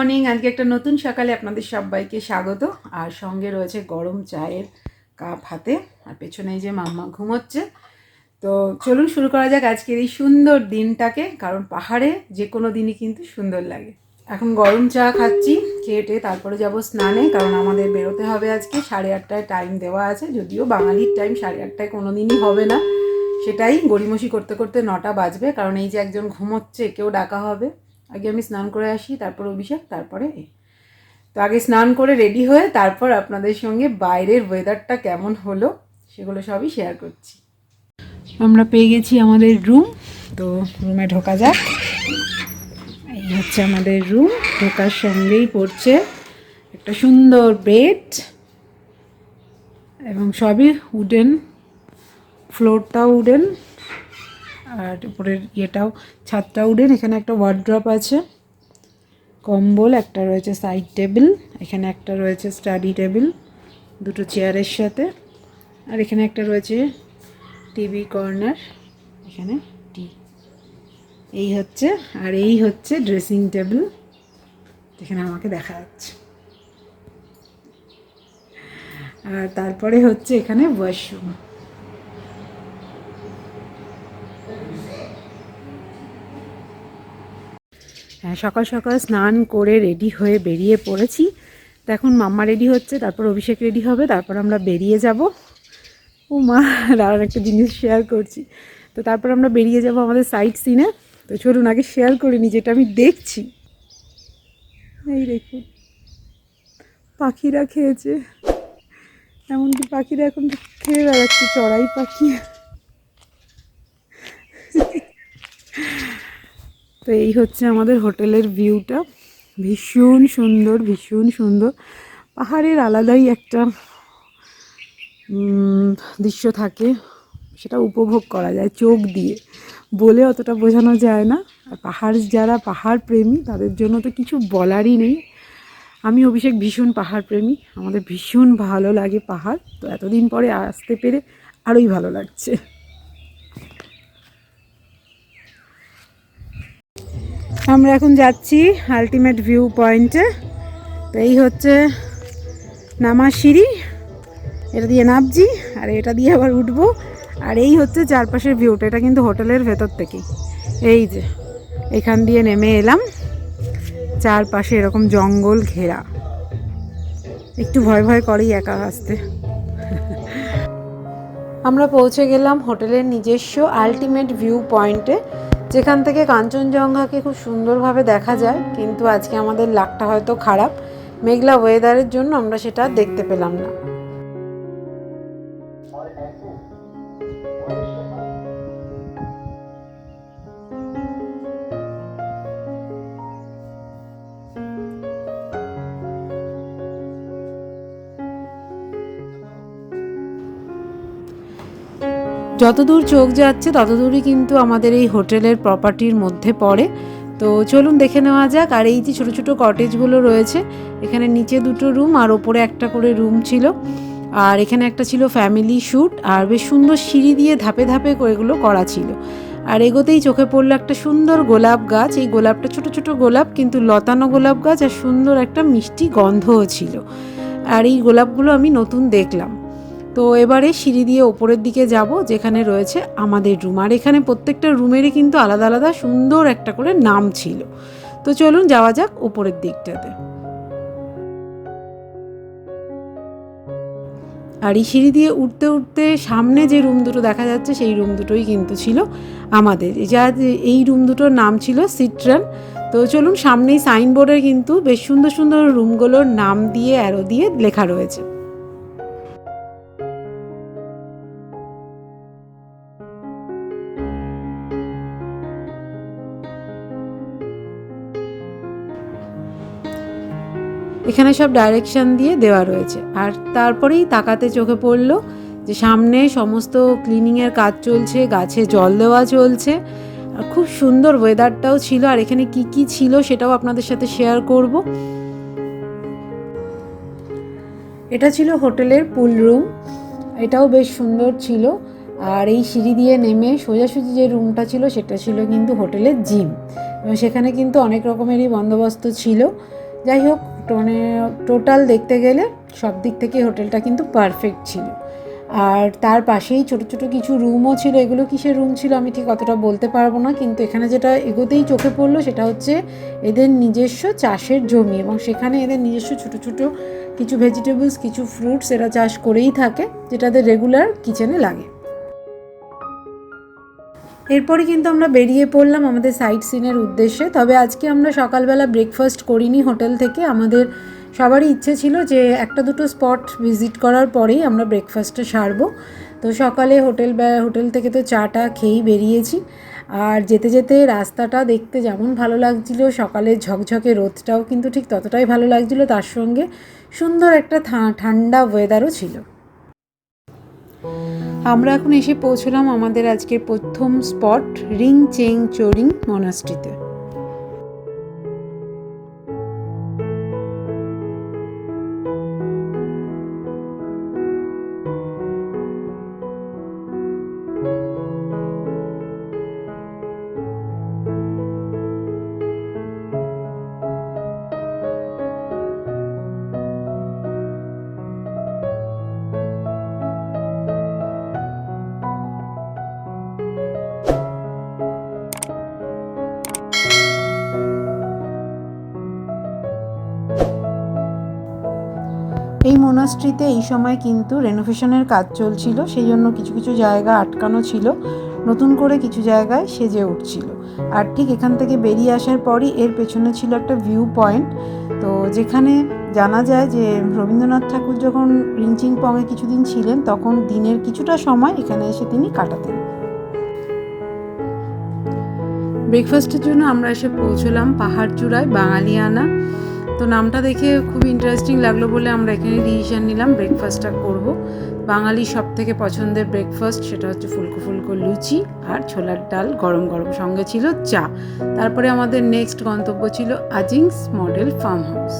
Morning, আজকে একটা নতুন সকালে আপনাদের সবাইকে স্বাগত। আর সঙ্গে রয়েছে গরম চায়ের কাপ হাতে, আর পেছনে যে মাম্মা ঘুমোচ্ছে। তো চলুন শুরু করা যাক আজকের এই সুন্দর দিনটাকে, কারণ পাহাড়ে যে কোনো দিনই কিন্তু সুন্দর লাগে। এখন গরম চা খাচ্ছি, খেটে তারপরে যাব স্নানে, কারণ আমাদের বেরোতে হবে আজকে, সাড়ে আটটায় টাইম দেওয়া আছে, যদিও বাঙালির টাইম সাড়ে আটটায় কোনো দিনই হবে না। সেটাই গড়িমসি করতে করতে নটা বাজবে, কারণ এই যে একজন ঘুমোচ্ছে, কেউ ডাকা হবে। আগে আমি স্নান করে আসি, তারপর অভিষেক, তারপরে তো আগে স্নান করে রেডি হয়ে তারপর আপনাদের সঙ্গে বাইরের ওয়েদারটা কেমন হলো, সেগুলো সবই শেয়ার করছি। আমরা পেয়ে গেছি আমাদের রুম তো রুমে ঢোকা যাক। এই হচ্ছে আমাদের রুম ঢোকার সঙ্গেই পড়ছে একটা সুন্দর বেড এবং সবই উডেন ফ্লোরটাও উডেন আর উপরের ইয়েটাও, ছাদটা উডেন এখানে একটা ওয়ার্ড্রপ আছে। কম্বল, একটা রয়েছে সাইড টেবিল এখানে একটা রয়েছে স্টাডি টেবিল দুটো চেয়ারের সাথে। আর এখানে একটা রয়েছে টিভি কর্নার এখানে টি এই হচ্ছে, আর এই হচ্ছে ড্রেসিং টেবিল এখানে আমাকে দেখা যাচ্ছে। আর তারপরে হচ্ছে এখানে ওয়াশরুম সকাল সকাল স্নান করে রেডি হয়ে বেরিয়ে পড়েছি। তো এখন মাম্মা রেডি হচ্ছে, তারপর অভিষেক রেডি হবে, তারপর আমরা বেরিয়ে যাব। ও মা আর একটা জিনিস শেয়ার করছি। তো তারপর আমরা বেরিয়ে যাব আমাদের সাইট সিনে তো চলুন, আগে শেয়ার করে করিনি যেটা আমি দেখছি। এই দেখুন, পাখিরা খেয়েছে। এমনকি পাখিরা এখন খেয়ে বেড়াচ্ছে, চড়াই পাখি। তো এই হচ্ছে আমাদের হোটেলের ভিউটা। ভীষণ সুন্দর ভীষণ সুন্দর। পাহাড়ের আলাদাই একটা দৃশ্য থাকে, সেটা উপভোগ করা যায় চোখ দিয়ে। বলে অতটা বোঝানো যায় না। আর পাহাড়, যারা পাহাড় প্রেমী, তাদের জন্য তো কিছু বলারই নেই। আমি অভিষেক ভীষণ পাহাড় প্রেমী। আমাদের ভীষণ ভালো লাগে পাহাড়। তো এতদিন পরে আসতে পেরে আরোই ভালো লাগছে। আমরা এখন যাচ্ছি আলটিমেট ভিউ পয়েন্টে এই হচ্ছে নামার সিঁড়ি এটা দিয়ে নামছি, আর এটা দিয়ে আবার উঠবো। আর এই হচ্ছে চারপাশের ভিউটা এটা কিন্তু হোটেলের ভেতর থেকেই এই যে, এখান দিয়ে নেমে এলাম। চারপাশে এরকম জঙ্গল ঘেরা। একটু ভয় ভয় করেই একা আসতে। আমরা পৌঁছে গেলাম হোটেলের নিজস্ব আলটিমেট ভিউ পয়েন্টে যেখান থেকে কাঞ্চনজঙ্ঘাকে খুব সুন্দরভাবে দেখা যায়, কিন্তু আজকে আমাদের লাকটা হয়তো খারাপ। মেঘলা ওয়েদারের জন্য আমরা সেটা দেখতে পেলাম না। যতদূর চোখ যাচ্ছে, ততদূরই কিন্তু আমাদের এই হোটেলের প্রপার্টির মধ্যে পড়ে। তো চলুন দেখে নেওয়া যাক। আর এই যে ছোটো ছোটো কটেজগুলো রয়েছে, এখানে নিচে দুটো রুম আর ওপরে একটা করে রুম ছিল। আর এখানে একটা ছিল ফ্যামিলি শ্যুট আর বেশ সুন্দর সিঁড়ি দিয়ে ধাপে ধাপে এগুলো করা ছিল। আর এগোতেই চোখে পড়ল একটা সুন্দর গোলাপ গাছ। এই গোলাপটা ছোট ছোট গোলাপ, কিন্তু লতানো গোলাপ গাছ আর সুন্দর একটা মিষ্টি গন্ধও ছিল। আর এই গোলাপগুলো আমি নতুন দেখলাম। তো এবারে সিঁড়ি দিয়ে ওপরের দিকে যাব, যেখানে রয়েছে আমাদের রুম। আর এখানে প্রত্যেকটা রুমেরই কিন্তু আলাদা আলাদা সুন্দর একটা করে নাম ছিল। তো চলুন যাওয়া যাক ওপরের দিকটাতে। আর এই সিঁড়ি দিয়ে উঠতে উঠতে সামনে যে রুম দুটো দেখা যাচ্ছে, সেই রুম দুটোই কিন্তু ছিল আমাদের। যা এই রুম দুটোর নাম ছিল সিট্রান। তো চলুন সামনেই সাইনবোর্ডে কিন্তু বেশ সুন্দর সুন্দর রুমগুলোর নাম দিয়ে অ্যারো দিয়ে লেখা রয়েছে। এখানে সব ডাইরেকশন দিয়ে দেওয়া রয়েছে। আর তারপরেই তাকাতে চোখে পড়ল যে সামনে সমস্ত ক্লিনিংয়ের কাজ চলছে, গাছে জল দেওয়া চলছে। আর খুব সুন্দর ওয়েদারটাও ছিল। আর এখানে কি কি ছিল সেটাও আপনাদের সাথে শেয়ার করব। এটা ছিল হোটেলের পুল রুম এটাও বেশ সুন্দর ছিল। আর এই সিঁড়ি দিয়ে নেমে সোজাসুজি যে রুমটা ছিল, সেটা ছিল কিন্তু হোটেলের জিম এবং সেখানে কিন্তু অনেক রকমেরই বন্দোবস্ত ছিল। যাই হোক মানে টোটাল দেখতে গেলে সব দিক থেকে হোটেলটা কিন্তু পারফেক্ট ছিল। আর তার পাশেই ছোট ছোট কিছু রুমও ছিল। এগুলো কিসের রুম ছিল আমি ঠিক অতটা বলতে পারব না, কিন্তু এখানে যেটা এগোতেই চোখে পড়ল সেটা হচ্ছে এদের নিজস্ব চাষের জমি এবং সেখানে এদের নিজস্ব ছোট ছোট কিছু ভেজিটেবলস কিছু ফ্রুটস এরা চাষ করেই থাকে যেটা এদের রেগুলার কিচেনে লাগে। এরপরে কিন্তু আমরা বেরিয়ে পড়লাম আমাদের সাইট সিনের উদ্দেশ্যে। তবে আজকে আমরা সকালবেলা ব্রেকফাস্ট করিনি হোটেল থেকে। আমাদের সবারই ইচ্ছে ছিল যে একটা দুটো স্পট ভিজিট করার পরেই আমরা ব্রেকফাস্টটা সারবো। তো সকালে হোটেল হোটেল থেকে তো চাটা খেয়েই বেরিয়েছি। আর যেতে যেতে রাস্তাটা দেখতে যেমন ভালো লাগছিল সকালে ঝকঝকে রোদটাও কিন্তু ঠিক ততটাই ভালো লাগছিল। তার সঙ্গে সুন্দর একটা ঠান্ডা ওয়েদারও ছিল। আমরা এখন এসে পৌঁছলাম আমাদের আজকের প্রথম স্পট রিং চেং চোরিং মনাস্ট্রিতে। এই মোনাস্ট্রিতে এই সময় কিন্তু রেনোভেশনের কাজ চলছিল, সেই জন্য কিছু কিছু জায়গা আটকানো ছিল, নতুন করে কিছু জায়গায় সেজে উঠছিল। আর ঠিক এখান থেকে বেরিয়ে আসার পরই এর পেছনে ছিল একটা ভিউ পয়েন্ট তো যেখানে জানা যায় যে রবীন্দ্রনাথ ঠাকুর যখন রিঞ্চিং পংয়ে কিছুদিন ছিলেন, তখন দিনের কিছুটা সময় এখানে এসে তিনি কাটাতেন। ব্রেকফাস্টের জন্য আমরা এসে পৌঁছলাম পাহাড় চূড়ায় বাঙালিয়ানা। তো নামটা দেখে খুব ইন্টারেস্টিং লাগল বলে আমরা এখানে ডিসিশন নিলাম ব্রেকফাস্টটা করব। বাঙালি সব থেকে পছন্দের ব্রেকফাস্ট সেটা হচ্ছে ফুলকো ফুলকো লুচি আর ছোলার ডাল গরম গরম। সঙ্গে ছিল চা। তারপরে আমাদের নেক্সট গন্তব্য ছিল আজিংস মডেল ফার্ম হাউস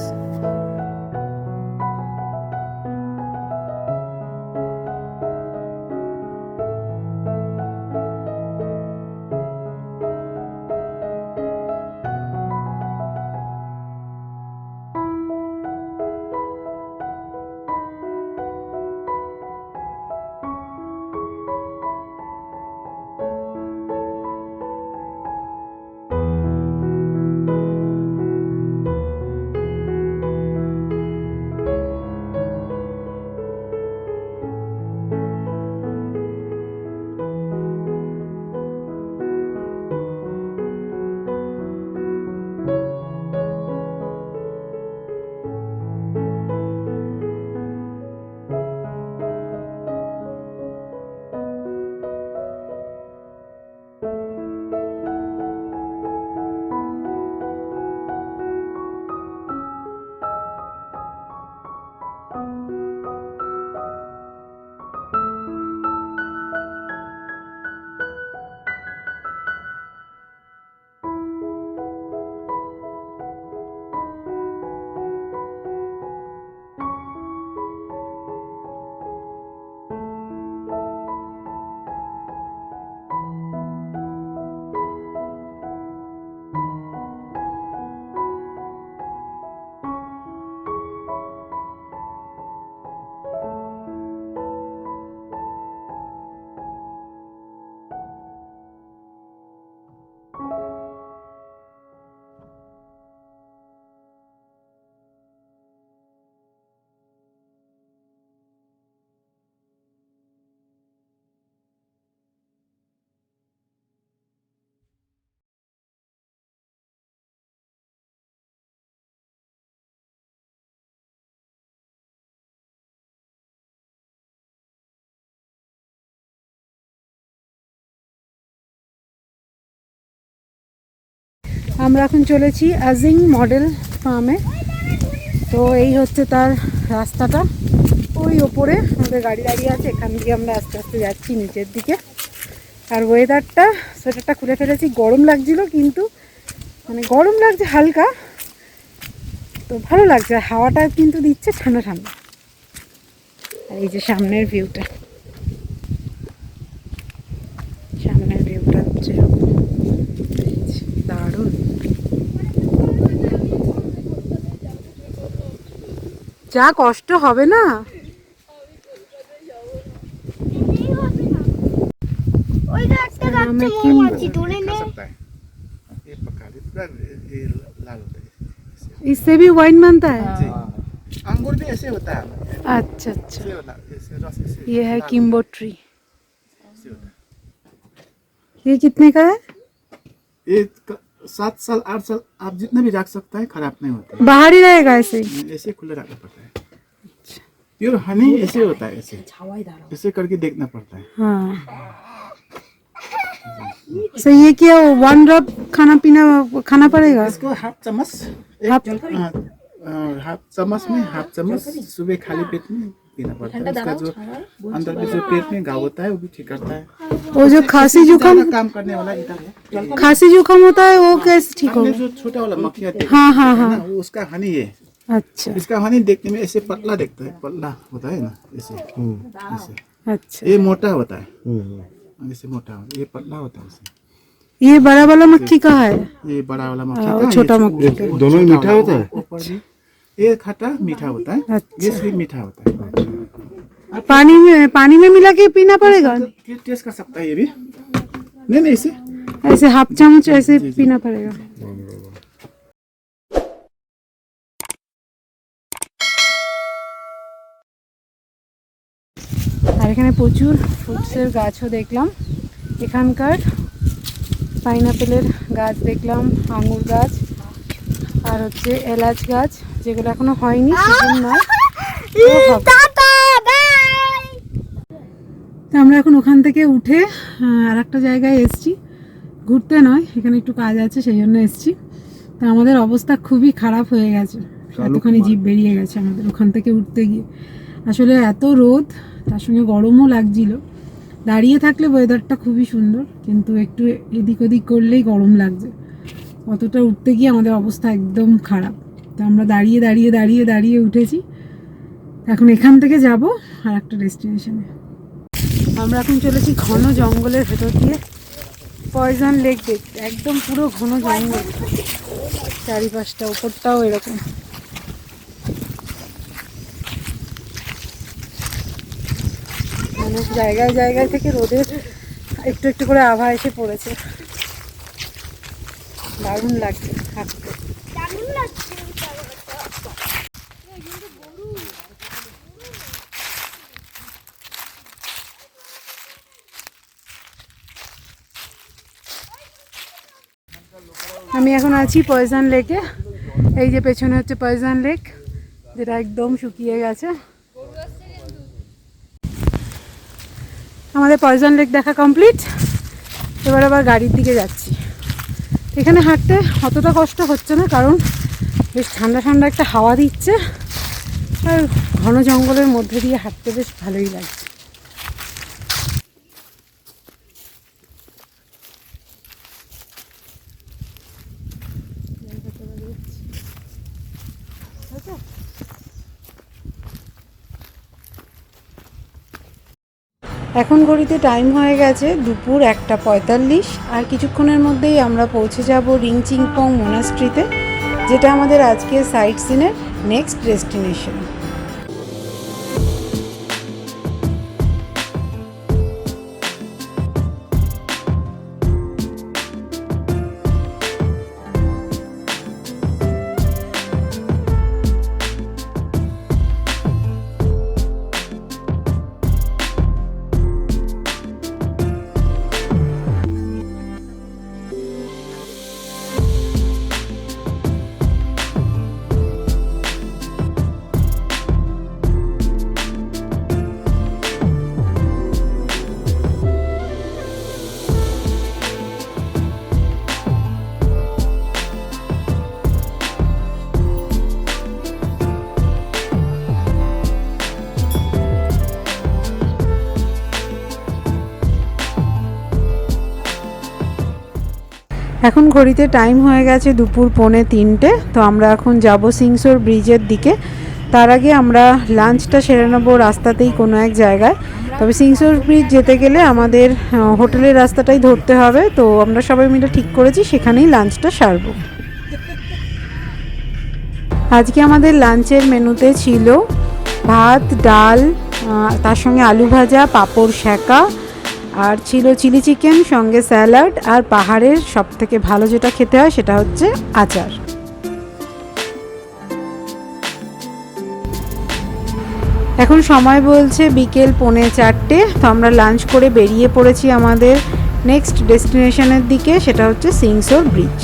আমরা এখন চলেছি আজিং মডেল ফার্মে তো এই হচ্ছে তার রাস্তাটা। ওই ওপরে আমাদের গাড়ি দাঁড়িয়ে আছে, এখান দিয়ে আমরা আস্তে আস্তে যাচ্ছি নিচের দিকে। আর ওয়েদারটা সোয়েটারটা খুলে ফেলেছি, গরম লাগছিল কিন্তু মানে গরম লাগছে হালকা। তো ভালো লাগছে, হাওয়াটা কিন্তু দিচ্ছে ঠান্ডা ঠান্ডা আর এই যে সামনের ভিউটা ये लाल होता है इससे भी वाइन बनता है जी अंगूर भी ऐसे होता है अच्छा अच्छा ये है किम्बो ट्री ये कितने का है ये सात साल आठ साल आप जितना भी रख सकता है खराब नहीं होता बाहर ही रहेगा ऐसे ऐसे खुले रखना पड़ता है प्योर हनी ऐसे होता है ऐसे। ऐसे करके देखना पड़ता है। हाँ। तो ये क्या वन ड्रॉप खाना पीना खाना पड़ेगा? इसको हाफ़ चम्मच हाफ- चम- हाफ़ चम्मच में हाफ़ चम्मच सुबह खाली पेट में पीना पड़ता है। उसका जो अंदर में जो पेट में घाव होता है वो भी ठीक करता है। वो जो खांसी जुकाम काम करने वाला इधर है। खांसी जुकाम होता है वो कैसे ठीक होगा? जो छोटा वाला मक्खी आती है हाँ हाँ हाँ उसका हनी है। अच्छा। इसका हनी देखने में ऐसे पतला देखता है पतला होता है ना ऐसे। ऐसे। अच्छा। ये मोटा होता है। ऐसे मोटा होता है ये पतला होता है ऐसे ये बड़ा वाला मक्खी का है? ये बड़ा वाला मक्खी हाँ, का छोटा मक्खी। का। दोनों मीठा होता है? ये खट्टा मीठा होता है अच्छा। ये भी मीठा होता है। पानी में पानी में मिला के पीना पड़ेगा? ये टेस्ट कर सकता है ये भी? नहीं नहीं इसे। ऐसे हाफ़ चामच ऐसे पीना पड़ेगा। এখানে প্রচুর ফ্রুটসের গাছও দেখলাম। এখানকার পাইনাপেলের গাছ দেখলাম আঙুর গাছ আর হচ্ছে এলাচ গাছ যেগুলো এখনও হয়নি সিজন নয় আমরা এখন ওখান থেকে উঠে আর একটা জায়গায় এসছি। ঘুরতে নয় এখানে একটু কাজ আছে সেই জন্য এসছি। তো আমাদের অবস্থা খুবই খারাপ হয়ে গেছে। এতখানি জিপ বেরিয়ে গেছে আমাদের ওখান থেকে উঠতে গিয়ে। আসলে এত রোদ তার সঙ্গে গরমও লাগছিল। দাঁড়িয়ে থাকলে ওয়েদারটা খুবই সুন্দর, কিন্তু একটু এদিক ওদিক করলেই গরম লাগছে। অতটা উঠতে গিয়ে আমাদের অবস্থা একদম খারাপ। তো আমরা দাঁড়িয়ে দাঁড়িয়ে দাঁড়িয়ে দাঁড়িয়ে উঠেছি। এখন এখান থেকে যাব আর একটা ডেস্টিনেশনে আমরা এখন চলেছি ঘন জঙ্গলের ভেতর দিয়ে। পয়জন লেক দেখতে। একদম পুরো ঘন জঙ্গল। চারিপাশটা, উপরটাও এরকম। মানে জায়গায় জায়গায় থেকে রোদের একটু একটু করে আভা এসে পড়েছে। দারুণ লাগছে থাকতে আমি এখন আছি পয়জন লেকে। এই যে পেছনে হচ্ছে পয়জন লেক যেটা একদম শুকিয়ে গেছে। আমাদের পয়জন লেক দেখা কমপ্লিট। এবার আবার গাড়ির দিকে যাচ্ছি। এখানে হাঁটতে অতটা কষ্ট হচ্ছে না, কারণ বেশ ঠান্ডা ঠান্ডা একটা হাওয়া দিচ্ছে। আর ঘন জঙ্গলের মধ্যে দিয়ে হাঁটতে বেশ ভালোই লাগছে। এখন ঘড়িতে টাইম হয়ে গেছে দুপুর একটা পঁয়তাল্লিশ, আর কিছুক্ষণের মধ্যেই আমরা পৌঁছে যাব রিংচিংপং মোনাস্ট্রিতে যেটা আমাদের আজকে সাইট সিনের নেক্সট ডেস্টিনেশন এখন ঘড়িতে টাইম হয়ে গেছে দুপুর পৌনে তিনটে, তো আমরা এখন যাব সিংসোর ব্রিজের দিকে। তার আগে আমরা লাঞ্চটা সেরে নেব রাস্তাতেই কোনো এক জায়গায়। তবে সিংসোর ব্রিজ যেতে গেলে আমাদের হোটেলের রাস্তাটাই ধরতে হবে, তো আমরা সবাই মিলে ঠিক করেছি, সেখানেই লাঞ্চটা সারবো। আজকে আমাদের লাঞ্চের মেনুতে ছিল ভাত, ডাল তার সঙ্গে আলু ভাজা, পাঁপড় শ্যাকা আর ছিল চিলি চিকেন, সঙ্গে স্যালাড, আর পাহাড়ের সব থেকে ভালো যেটা খেতে হয় সেটা হচ্ছে আচার। এখন সময় বলছে বিকেল পৌনে চারটে, তো আমরা লাঞ্চ করে বেরিয়ে পড়েছি আমাদের নেক্সট ডেস্টিনেশনের দিকে, সেটা হচ্ছে সিংসোর ব্রিজ।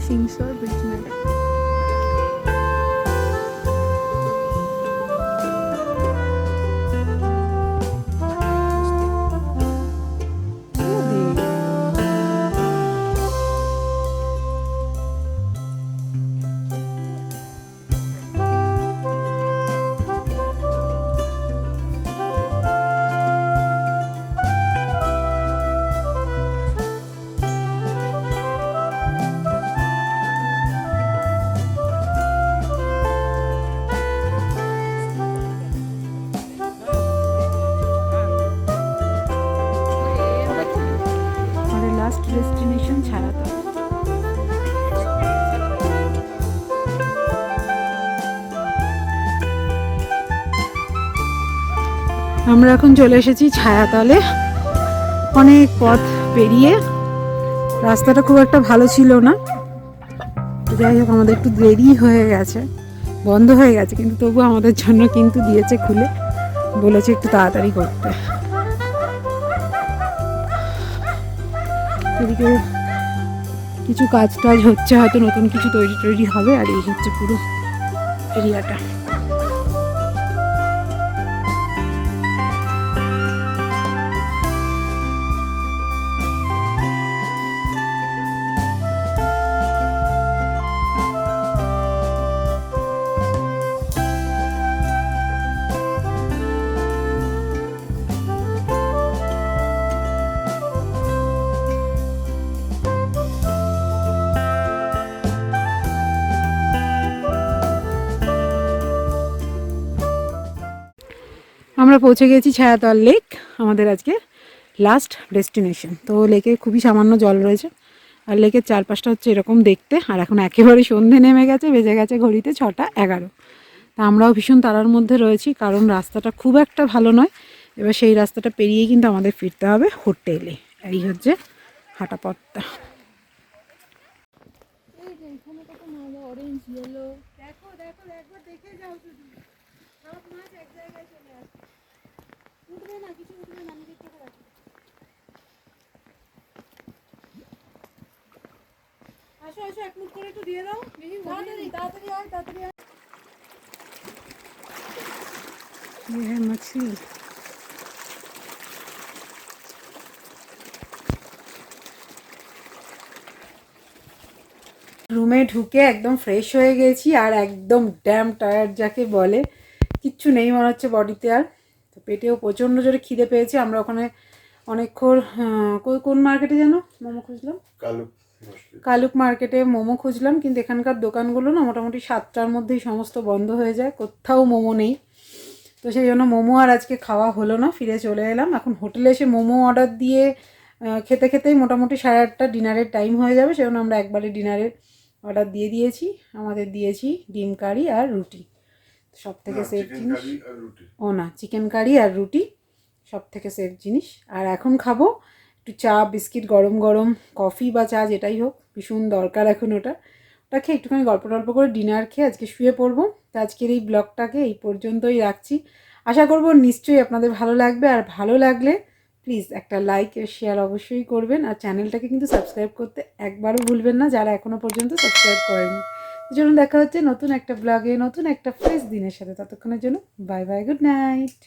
心酸 আমরা এখন চলে এসেছি ছায়াতলে। অনেক পথ পেরিয়ে রাস্তাটা খুব একটা ভালো ছিল না। যাই হোক, আমাদের একটু দেরি হয়ে গেছে, বন্ধ হয়ে গেছে, কিন্তু তবু আমাদের জন্য কিন্তু দিয়েছে খুলে। বলেছে একটু তাড়াতাড়ি করতে। এদিকে কিছু কাজ টাজ হচ্ছে, হয়তো নতুন কিছু তৈরি তৈরি হবে, আর এই হচ্ছে পুরো এরিয়াটা। আমরা পৌঁছে গেছি ছায়াতল লেক, আমাদের আজকে লাস্ট ডেস্টিনেশন তো লেকে খুবই সামান্য জল রয়েছে, আর লেকের চারপাশটা হচ্ছে এরকম দেখতে, আর এখন একেবারে সন্ধে নেমে গেছে, বেজে গেছে ঘড়িতে ছটা এগারো। তা আমরাও ভীষণ তারার মধ্যে রয়েছি, কারণ রাস্তাটা খুব একটা ভালো নয়। এবার সেই রাস্তাটা পেরিয়ে কিন্তু আমাদের ফিরতে হবে হোটেলে, এই হচ্ছে হাঁটা পথটা অরেঞ্জ ইয়েলো দেখো দেখো একবার দেখে যাও শুধু সব মাছ এক জায়গায় চলে আসে উঠবে না কিছু উঠবে না আমি দেখতে পাচ্ছি আসো আসো এক মুখ করে একটু দিয়ে দাও তাড়াতাড়ি তাড়াতাড়ি আয় তাড়াতাড়ি আয় ये है मछली রুমে ঢুকে একদম ফ্রেশ হয়ে গেছি আর একদম ড্যাম টায়ার্ড যাকে বলে কিচ্ছু নেই মনে হচ্ছে বডিতে আর তো পেটেও প্রচণ্ড জোরে খিদে পেয়েছে আমরা ওখানে অনেকক্ষণ আহ, কো- কোন মার্কেটে যেন মোমো খুঁজলাম কালু কালুক মার্কেটে মোমো খুঁজলাম কিন্তু এখানকার দোকানগুলো না মোটামুটি সাতটার মধ্যেই সমস্ত বন্ধ হয়ে যায় কোথাও মোমো নেই। তো সেই জন্য মোমো আর আজকে খাওয়া হলো না ফিরে চলে এলাম। এখন হোটেলে এসে মোমো অর্ডার দিয়ে খেতে খেতেই মোটামুটি সাড়ে আটটা ডিনারের টাইম হয়ে যাবে সেজন্য আমরা একবারে ডিনারের অর্ডার দিয়ে দিয়েছি। আমাদের দিয়েছি ডিম কারি আর রুটি। সব থেকে সেফ জিনিস ও না চিকেন কারি আর রুটি সব থেকে সেফ জিনিস। আর এখন খাব একটু চা, বিস্কিট, গরম গরম, কফি বা চা যেটাই হোক, ভীষণ দরকার এখন ওটা। ওটা খেয়ে একটুখানি গল্প টল্প করে ডিনার খেয়ে আজকে শুয়ে পড়ব। তো আজকের এই ব্লগটাকে এই পর্যন্তই রাখছি। আশা করব নিশ্চয়ই আপনাদের ভালো লাগবে। আর ভালো লাগলে প্লিজ একটা লাইক শেয়ার অবশ্যই করবেন। আর চ্যানেলটাকে কিন্তু সাবস্ক্রাইব করতে একবারও ভুলবেন না, যারা এখনও পর্যন্ত সাবস্ক্রাইব করেনি। চলুন দেখা হচ্ছে নতুন একটা ব্লগে, নতুন একটা ফ্রেশ দিনের সাথে। ততক্ষণের জন্য বাই বাই গুড নাইট